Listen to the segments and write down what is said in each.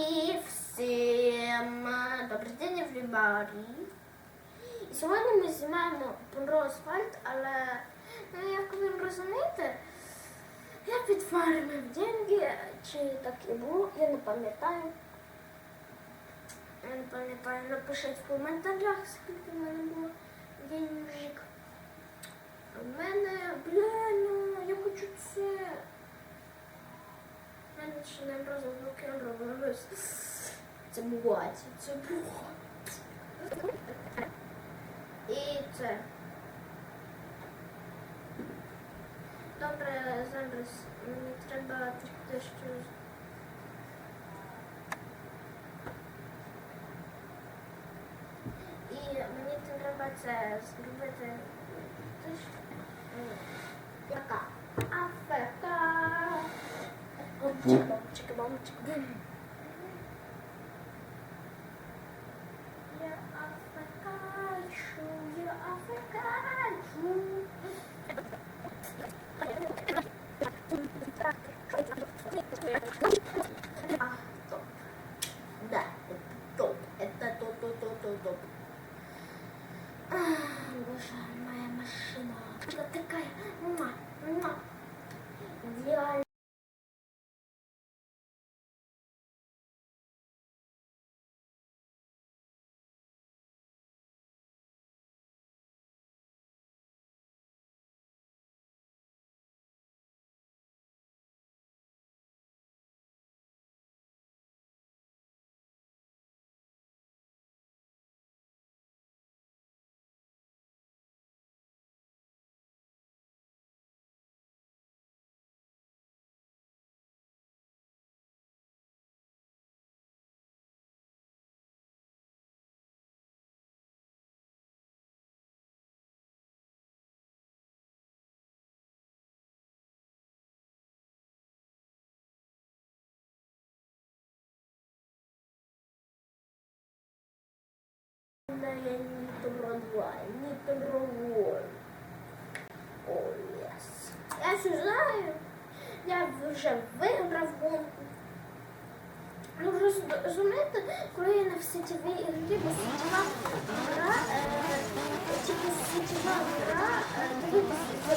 І всім добрий день, everybody. І сьогодні ми знімаємо про асфальт, але ну, як ви розумієте, я підфармив деньги, чи так і було, я не пам'ятаю. Я не пам'ятаю, напишіть в коментарях, скільки в мене було денежок. У мене, блін, ну, я хочу це. Мене ще не розблокувалось. Це бувати, це бувати. І це. Добре, зараз мені треба дещо. І мені треба це зробити. Яка? Афека. Çıkmam, çıkmam, çıkmam. Не добродва, не доброволь. О, єс. Я знаю. Я вже виграв гонку. Ну, роз- розумієте, коли я на сетєвій ігрі, бо сетєва гра, е, типу сетєва гра, е, дивитися,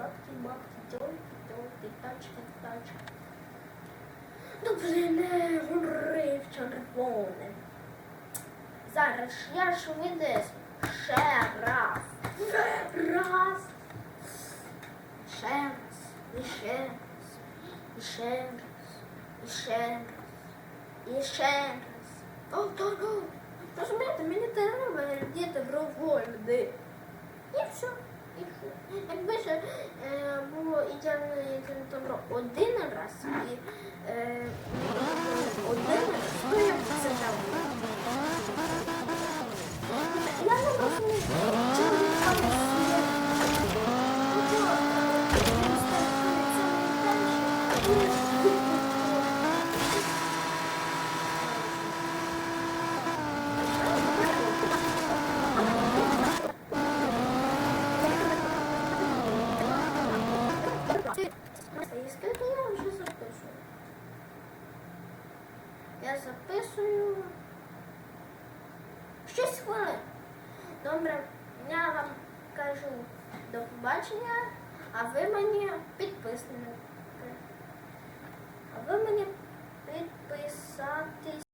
бабки, бабки, тьолки, тьолки, тачки, тачки. Ну, блін, не гори в червоне. Зараз я ж видесь ще раз. Раз. Ще раз. І ще раз. І ще раз. І ще раз. І ще раз. О, то, ну. Розумієте, мені треба діти добровольні. І. І все. Якби ж е, було ідеально, добро один раз і е, один раз, то я б це дав. І скільки я вже записую? Я записую 6 хвилин. Добре, я вам кажу до побачення, а ви мені підписники. А ви мені підписатись.